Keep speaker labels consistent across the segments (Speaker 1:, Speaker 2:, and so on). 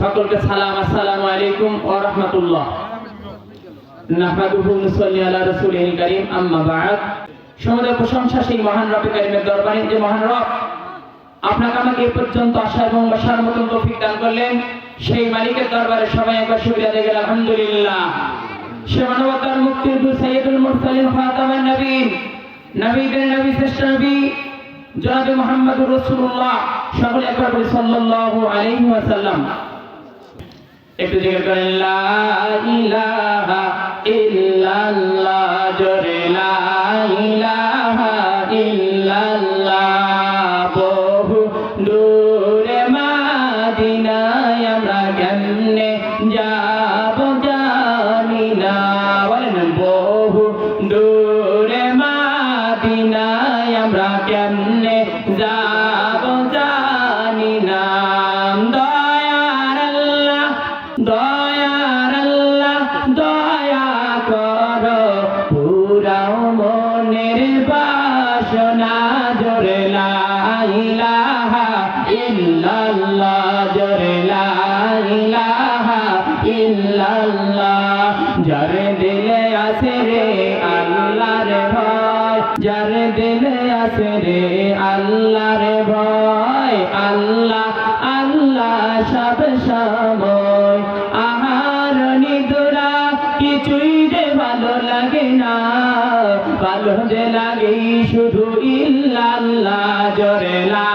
Speaker 1: সকলকে সালাম, আসসালামু আলাইকুম ওয়া রাহমাতুল্লাহ। নাহমাদুহু মুসাল্লি আলা রাসূলিল কারীম, আম্মা বা'দ। সমুদয় প্রশংসা সেই মহান রবে কারীমের দরবারে, যে মহান রব আপনাকে আমাকে এ পর্যন্ত আসা এবং বসার মতন তৌফিক দান করলেন। সেই মালিকের দরবারে সবাই একবার শুকরিয়া দিয়ে গেল আলহামদুলিল্লাহ। সে মানবতার মুক্তির দু সাইয়্যিদুল মুরসালিন খাতামান নবীন, নবীদের নবী, শ্রেষ্ঠ নবী, জনাবে মুহাম্মদুর রাসূলুল্লাহ। সকলে একবার বলি সাল্লাল্লাহু আলাইহি ওয়াসাল্লাম। একটু জোরে করেন লা ইলাহা ইল্লাল্লাহ জোরে লা ইলাহা ইল্লাল্লাহ যার দিলে আছে রে আল্লাহ আল্লাহ ভালো লাগে না। ভালো যে লাগে শুধু ইল্লাল্লাহ, জোরে লা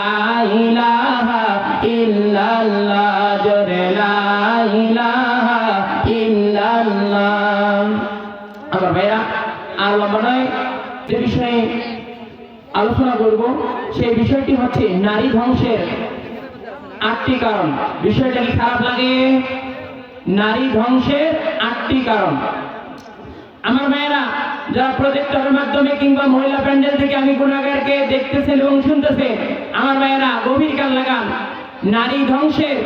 Speaker 1: আলোচনা করব। সেই বিষয়টি হচ্ছে নারী ধ্বংসের আটটি কারণ। বিষয়টা কি খারাপ লাগে? নারী ধ্বংসের আটটি কারণ। আমার মেয়েরা যারা প্রজেক্টরের মাধ্যমে কিংবা মহিলা প্যান্ডেল থেকে আমি গুণাগারকে দেখতেছেন এবং শুনতেছেন আমার মেয়েরা গভীর কান লাগান। নারী ধ্বংসের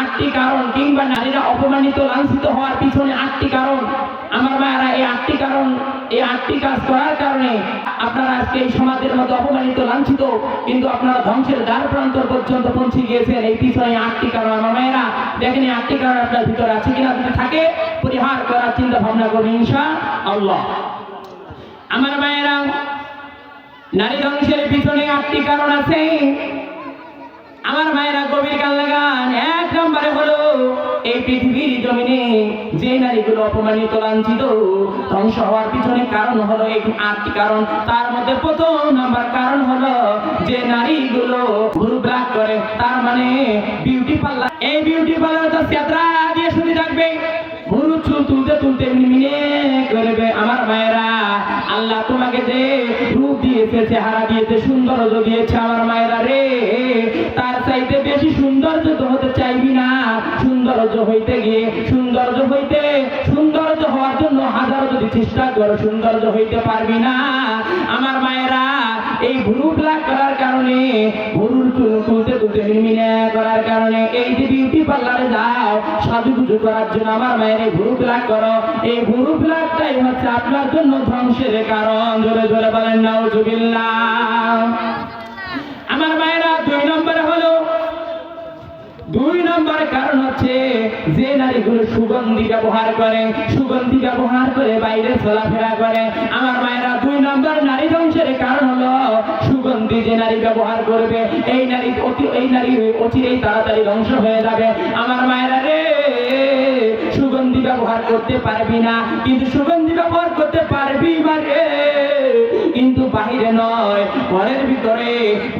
Speaker 1: আটটি কারণ কিংবা নারীরা অপমানিত, লাঞ্ছিত হওয়ার পিছনে আটটি কারণ। আমার মায়েরা এই আটটি কারণ এই আটটি কাজ করার কারণে আপনারা আজকে এই সমাজের মধ্যে অপমানিত, লাঞ্ছিত, কিন্তু আপনারা ধ্বংসের দ্বার প্রান্ত পর্যন্ত পৌঁছে গিয়েছেন। এই পিছনে আটটি কারণ। আমার মায়েরা, দেখেন এই আটটি কারণ আপনার ভিতরে আছে কিনা? যদি থাকে, পরিহার করার চিন্তা ভাবনা করবেন ইনশা আল্লাহ আমার মায়েরা, নারী ধ্বংসের পিছনে আটটি কারণ আছে। আমার মায়েরা গভীর কান লাগান। এক নম্বরে হলো এই পৃথিবীর জমিনে যে নারীগুলো অপমানিত, লাঞ্ছিত, ধ্বংস হওয়ার পিছনে কারণ হলো এই আটটি কারণ। তার মধ্যে প্রথম নাম্বার কারণ হলো যে নারীগুলো ভুরু ব্লাক করে। তার মানে বিউটি পার্লার। এই বিউটি পার্লার তো যাত্রা দিয়ে শুনে থাকবে। ভুরু চুল তুলতে তুলতে মিনে করবে। আমার মায়েরা, আল্লাহ তোমাকে যে রূপ দিয়েছে, চেহারা দিয়েছে সৌন্দর্য দিয়েছে আমার মায়েরা রে। তার চাইতে সৌন্দর্য হইতে গিয়ে সৌন্দর্য হইতে, সৌন্দর্য হওয়ার জন্য হাজার যদি চেষ্টা করো, সৌন্দর্য হইতে পারবি না। আমার মায়েরা, এই ভুরু ব্লাক করার কারণে, ভুরুর চুল তুলতে তুলতে মিনে করার কারণে, এই যে বিউটি পার্লারে যাও, সাজুগুজু করার জন্য আমার মায়ের এই ভুরু ব্লাক করো। এই ভুরু ব্লাকটাই হচ্ছে আপনার জন্য ধ্বংসের কারণ। জোরে জোরে বলেন, নাউজুবিল্লাহ। আমার মায়েরা, দুই নম্বরে হলো দুই নম্বর কারণ হচ্ছে যে নারীগুলো সুগন্ধি ব্যবহার করে, সুগন্ধি ব্যবহার করে বাইরে চলাফেরা করে। আমার মায়েরা, দুই নম্বর নারী ধ্বংসের কারণ হলো সুগন্ধি যে নারী ব্যবহার করবে, এই নারী অতি, এই নারী অচিরেই তাড়াতাড়ি ধ্বংস হয়ে যাবে। আমার মায়েরা রে, সুগন্ধি ব্যবহার করতে পারবি না, কিন্তু সুগন্ধি ব্যবহার করতে পারবি কিন্তু বাহিরে নয়, ঘরের ভিতরে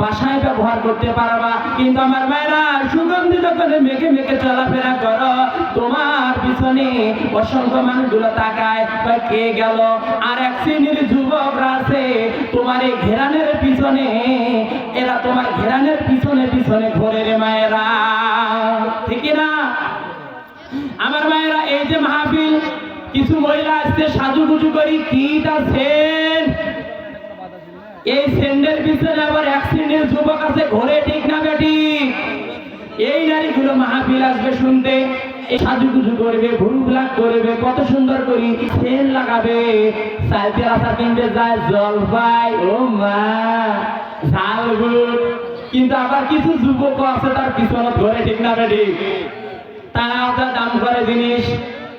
Speaker 1: বাসায় ব্যবহার করতে পারবা। কিন্তু আমার মায়েরা সুগন্ধি যখন মেঘে মেঘে চলাফেরা করো। তোমার পিছনে অসংখ্য মানুষগুলো তাকায়, কয়, কে গেল? আর এক শ্রেণির যুবকরা আছে, তোমার এই ঘেরানের পিছনে, এরা তোমার ঘেরানের পিছনে পিছনে ঘোরে রে মায়েরা। ঠিক না? আমার মায়েরা, এই যে মাহফিল, কিছু মহিলা আসছে, সাজুগুজু করি কিটা সেন্ট সেন্টের পিছনে আবার শ্রেণির যুবক আছে, ঘরে ঠিক না বেটি? এই নারীগুলো মাহফিল আসবে শুনতে। সাজুগুজু করবে করবে, কত সুন্দর করি সেন লাগাবে। সাইকেল আসা কিনবে যায় ও মা কিন্তু আবার কিছু যুবক আছে তার পিছনে ঠিক না ঠিক তারা ওটা দাম করে জিনিস।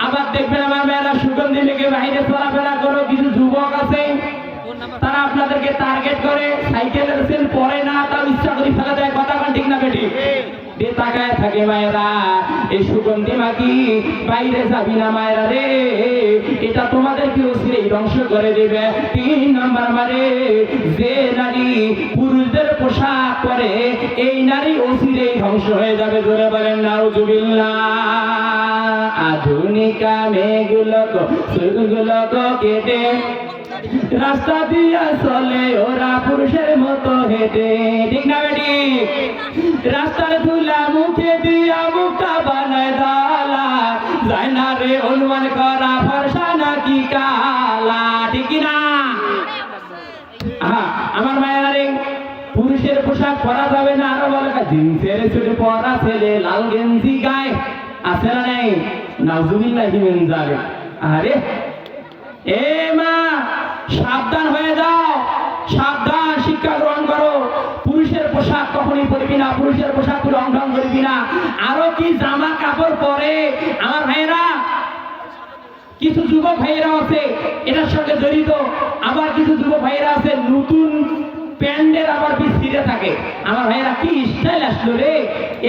Speaker 1: আবার দেখবেন আমার মেয়েরা সুগন্ধি লেগে বাইরে চলাফেরা করো, কিছু যুবক আছে তারা আপনাদেরকে টার্গেট করে, সাইকেলের সেল পরে না তাও ইচ্ছা করে ফেলে দেয়, কথা ঠিক না বেটি? দিয়ে তাকায় থাকে মায়েরা এই সুগন্ধি মাকি বাইরে যাবি না মায়েরা রে, এটা তোমাদেরকে অচিরেই ধ্বংস করে দেবে। তিন নাম্বার মারে যে নারী পুরুষদের পোশাক পরে, এই নারী অচিরেই ধ্বংস হয়ে যাবে। ধরে বলেন, নাউজুবিল্লাহ, আধুনিকা মেয়েগুলো কেটে রাস্তা দিয়া চলে, ওরা পুরুষের মতো হেঁটে। ঠিক না বেটি? রাস্তার ধুলা মুখে দিয়া মুখটা বানায় দালা যায় না রে অনুমান করা ফর্সা নাকি কালা? ঠিক না? আমার মায়েরা রে, পুরুষের পোশাক পরা যাবে না। আরও বলে, জিন্সের ছুটি পরা ছেলে, লাল গেঞ্জি গায়ে। আছে না নাই? নাউজুবিল্লাহি মিন জালিক আরে, এ মা সাবধান হয়ে যাও। সাবধান শিক্ষা গ্রহণ করো। পুরুষের পোশাক কখনই পরবি না, পুরুষের পোশাক লঙ্ঘন করবি না। আরও কি জামা কাপড় পরে? আমার ভাইয়েরা, কিছু যুবক ভাইয়েরা আছে, এটার সঙ্গে জড়িত। আবার কিছু যুবক ভাইয়েরা আছে, নতুন প্যান্ডের আবার বিস্তৃতে থাকে। আমার ভাইয়েরা, কি স্টাইল আসলো রে?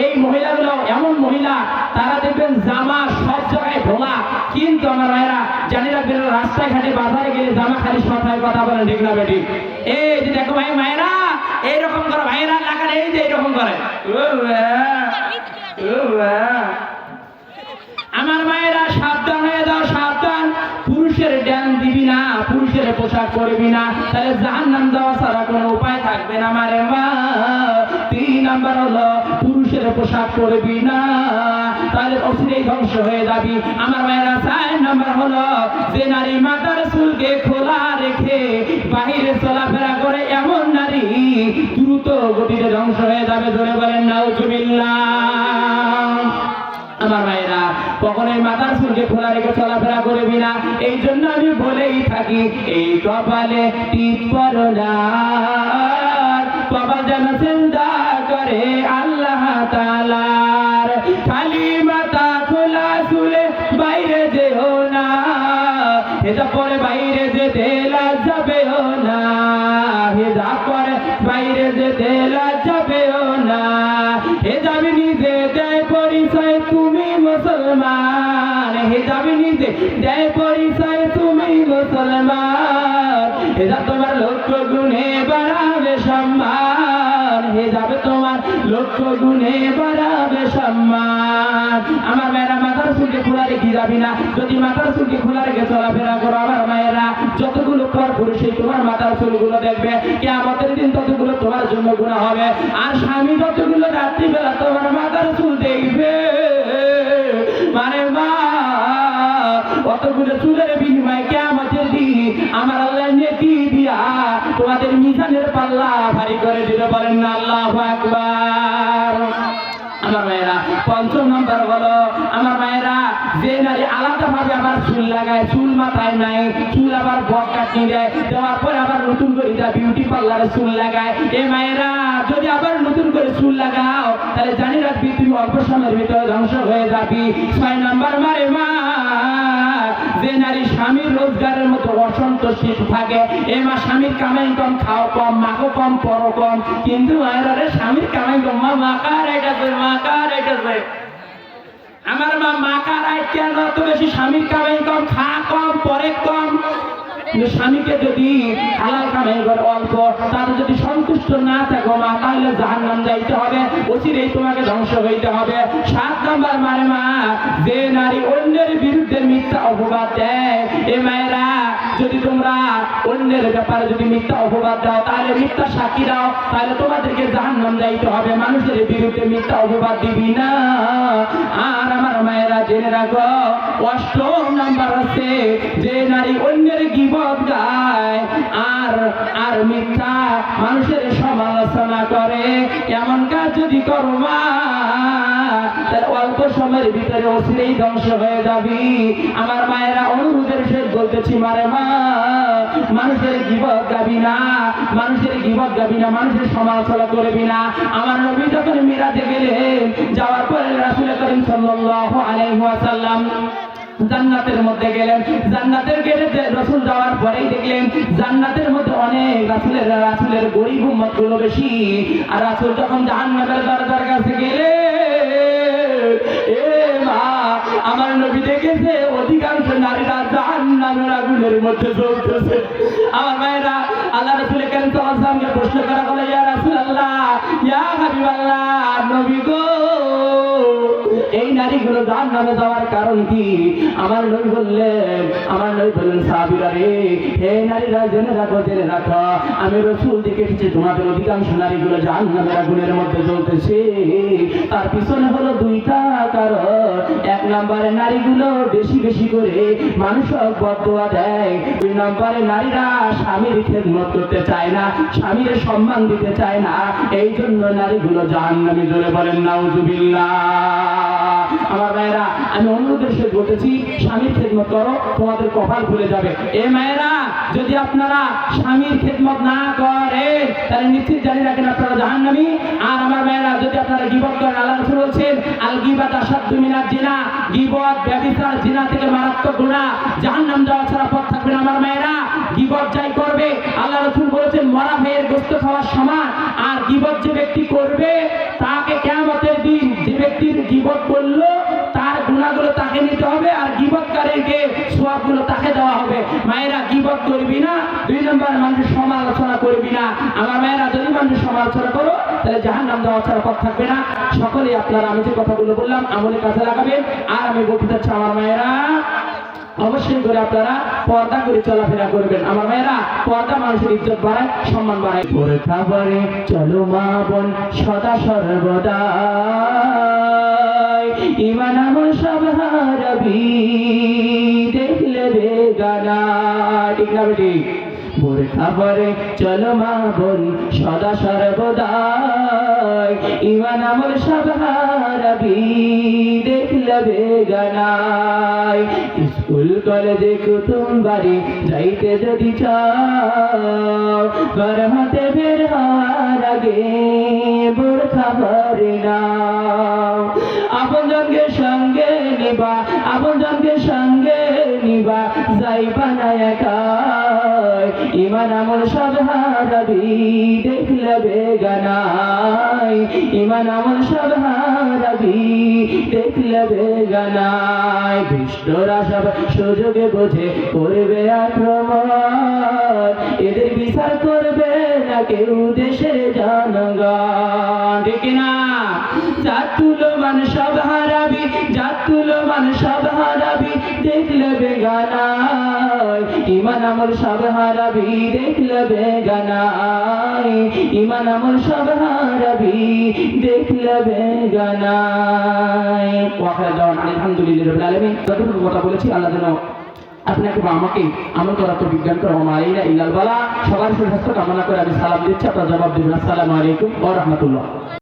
Speaker 1: এই মহিলাগুলো এমন মহিলা, তারা দেখবেন জামা সব জায়গায় ঢোলা। কিন্তু আমার ভাইয়েরা, জানি রাখবেন রাস্তায় ঘাটে বাজারে গেলে জামা খালি সবাই কথা বলেন, ঠিক না বেটি? এই যে দেখো ভাই, মায়েরা, এইরকম করে ভাইয়েরা লাগান, এই যে এইরকম করে। পোশাক পরবি না, তাহলে জাহান নাম দেওয়া ছাড়া কোনো উপায় থাকবে না মারে মা। তিন নাম্বার হলো, পুরুষের পোশাক পরবি না, তাহলে অচিরেই ধ্বংস হয়ে যাবি। আমার মায়েরা চার নাম্বার হলো, যে নারী মাতার চুলকে খোলা রেখে বাহিরে চলাফেরা করে এমন নারী দ্রুত গতিতে ধ্বংস হয়ে যাবে ধরে বলেন, নাউজুবিল্লাহ। আমার ভাইরা কখনোই মাথার চুলকে খোলা রেখে চলাফেরা করবি না। এই জন্য আমি বলেই থাকি, এই কপালে টিপ কপাল যেন চিন্তা করে আল্লাহ তালার খালি মাথা খোলা চুলে বাইরে যেও না। এটা পরে বাইরে যেতে যাবেও না। হেজা পরে বাইরে যেতে যাবেও না। মুসলমান, হেজাব নিজে দেয় পরিচয় তুমি মুসলমান। হেজাব তোমার লক্ষ্য গুণে বাড়াবে সম্মান। হেজাব তোমার লক্ষ্য গুণে বাড়াবে সম্মান। আমার মেয়েরা মাথার চুলকে খোলা রেখে যাবি না। যদি মাথার চুলকে খোলা রেখে চলাফেরা করো আমার মায়েরা, যতগুলো পর পুরুষে তোমার মাথার চুলগুলো দেখবে কে আমাদের দিন ততগুলো তোমার জন্য গুণা হবে। আর স্বামী যতগুলো রাত্রিবেলা তোমার মাথার চুল দেখবে মানে মা অতগুলো চুলের বিনিময়ে কে আমাদের দিন আমার আল্লাহ নেকি দিয়া তোমাদের মিজানের পাল্লা ভারী করে দিতে পারেন না, আল্লাহ আকবার। আমার মায়েরা পঞ্চম নম্বর হলো, আমার মায়েরা যে নারী আলাদা ভাবে আবার চুল লাগায়, চুল মাথায় নাই, চুল আবার বক কাটিয়ে দেয় দেওয়ার পরে আবার নতুন করে যা বিউটি পার্লারে চুল লাগায়। এ মায়েরা যদি আবার নতুন করে চুল লাগাও, তাহলে জানি রাখবি তুমি অল্প সময়ের ভিতরে ধ্বংস হয়ে যাবি। ছয় নাম্বার মারে মা, যে নারী স্বামীর রোজগারের মতো অসন্তুষ্টি থাকে, এ মা স্বামীর কামাই কম, খাও কম, মাখো কম, পরো কম। কিন্তু মায়েরা রে স্বামীর কামাই কম। মা মাকার এটাছে মাকার এটাছে আমার মা মাকার আয় কেন অত বেশি স্বামীর কামাই কম, খা কম, পরে কম। কিন্তু স্বামীকে যদি হালাল কামাই করে অল্প তার যদি সন্তুষ্ট না থাকো মা, তাহলে জাহান নাম যাইতে হবে, অচিরেই তোমাকে ধ্বংস হইতে হবে। সাত নাম্বার মারে মা, যে নারী অন্যের বিরুদ্ধে মিথ্যা অপবাদ দেয়, এ মায়েরা যদি তোমরা অন্যের ব্যাপারে যদি মিথ্যা অপবাদ দাও, তাহলে মিথ্যা সাক্ষী দাও, তাহলে তোমাদেরকে জাহান নাম যাইতে হবে। মানুষের বিরুদ্ধে মিথ্যা অপবাদ দিবি না। আর আমার মায়েরা জেনে রাখো, অষ্টম নাম্বার হচ্ছে যে নারী অন্যের গিবত গায়, আর আর মিথ্যা মানুষের সমালোচনা করে। এমন কাজ যদি করো মা তার ভিতরে অচিরেই ধ্বংস হয়ে যাবি। আমার মায়েরা অনুরোধের সে বলতেছি, মারে মা, মানুষের গিবত গাবি না, মানুষের গিবত গাবি না, মানুষের সমালোচনা করবি না। আমার নবী যখন মিরাজে গেলেন, যাওয়ার পরে রাসূল করিম সাল্লাল্লাহু আলাইহি ওয়াসাল্লাম জান্নাতের মধ্যে গেলেন। জান্নাতের গেটে রসুল যাওয়ার পরেই দেখলেন, জান্নাতের মধ্যে অনেক রাসুলের রাসুলের গরিব উম্মতগুলো বেশি। আর রাসুল যখন জাহান্নামের দরজার কাছে গেলে এ মা, আমার নবী দেখেছে, অধিকাংশ নারীরা জাহান্নামের আগুনের মধ্যে চলতেছে আমার মায়েরা, আল্লাহ রাসূল কেন আলাইহি ওয়াসাল্লামকে প্রশ্ন করা হলো, ইয়া রাসূলুল্লাহ, ইয়া হাবিবাল্লাহ, নবী গো নারীগুলো জান নামে যাওয়ার কারণ কি? আমার নবী বললেন, আমার নবী বললেন, সাহাবীরা রে, হে নারীরা, জেনে রাখো জেনে রাখো। আমি রসুল দিকে দেখেছি তোমাদের অধিকাংশ নারীগুলো জান নামের আগুনের মধ্যে জ্বলতেছে। তার পিছনে হলো দুইটা কারণ। এক নম্বরে নারীগুলো বেশি বেশি করে মানুষ বদয়া দেয়। দুই নম্বরে নারীরা স্বামীর খেদমত করতে চায় না, স্বামীর সম্মান দিতে চায় না। এই জন্য নারীগুলো জাহান্নামী জোরে বলেন নাউজুবিল্লাহ। আমার মায়েরা, আমি অনুরোধের সাথে বলতেছি স্বামীর খেদমত করো, তোমাদের কপাল খুলে যাবে। এ মায়েরা, যদি আপনারা স্বামীর খেদমত না করেন, তাহলে নিশ্চিত জানি রাখেন আপনারা জাহান্নামী। আর আমার মায়েরা, যদি আপনারা গিবত করেন, আল্লাহ রাসূল বলছেন, আল গিবাত আসাদ্দু মিনাজ জিনা, গিবত, ব্যভিচার, জিনা থেকে মারাত্মক গুনাহ। জাহান্নাম যাওয়া ছাড়া পথ থাকবে না আমার মায়েরা। গিবত যাই করবে, আল্লাহ রাসূল বলেছেন, মরা ভাইয়ের গোস্ত খাওয়ার সমান। আর গিবত যে ব্যক্তি করবে, তাকে কিয়ামতের দিন যে ব্যক্তির গিবত করল তাকে নিতে হবে আর গিবতকারীকে সোয়াবগুলো তাকে দেওয়া হবে। মায়েরা গিবত করবি না, দুই নম্বর মানুষের সমালোচনা করবি না। আমার মায়েরা যদি মানুষের সমালোচনা করো, তাহলে জাহান নাম দেওয়া ছাড়া পথ থাকবে না। সকলেই আপনারা, আমি যে কথাগুলো বললাম আমলে কাজে লাগাবেন আর আমি বলতে চাচ্ছি, আমার মায়েরা, অবশ্যই করে আপনারা পর্দা করে চলাফেরা করবেন। আমার মেয়েরা, পর্দা মানুষের ইজ্জত বাড়ায়, সম্মান বাড়ায়। পরে খাবারে চলো মা বোন, সদা সর্বদা। ইমান আমল সব দেখলে বেগানা। ঠিক না খাবারে চলো মা বোন, সদা সর্বদাই। ইমান আমার সব হারাবি দেখলে স্কুল কলেজে কুতুম বাড়ি যাইতে যদি চাও, ঘর হাতে বের হওয়ার আগে বোর খাবারে নাও। আপন জনকে সঙ্গে নিবা, আপন জনকে সঙ্গে নিবা, যাইবা না একাই ইমান আমল সব হারাবি দেখলে বেগানাই ইমান আমল সব হারাবি দেখলে বেগানাই দুষ্টরা সব সুযোগে বোঝে, করবে আক্রমণ। এদের বিচার করবে না কেউ দেশের জনগণ। ঠিক না জাতুলো মান সব হারাবি জাতুলো মান সব হারাবি, দেখলে বেগানাই ইমান আমল সব হারাবি দেখলে বেগানাই ইমান আমল সব হারাবি দেখলে বেগানাই ওয়াখার দাওয়ান আলহামদুলিল্লাহ রাব্বিল আলামিন। যতটুকু কথা বলেছি, আল্লাহ যেন আপনাকে বা আমাকে আমল করার তো বিজ্ঞান করা। মারিনা ইল্লাল বালা। সবার সুস্বাস্থ্য কামনা করে আমি সালাম দিচ্ছি। আপনার জবাব দেবেন, আসসালামু আলাইকুম ওয়া রাহমাতুল্লাহ।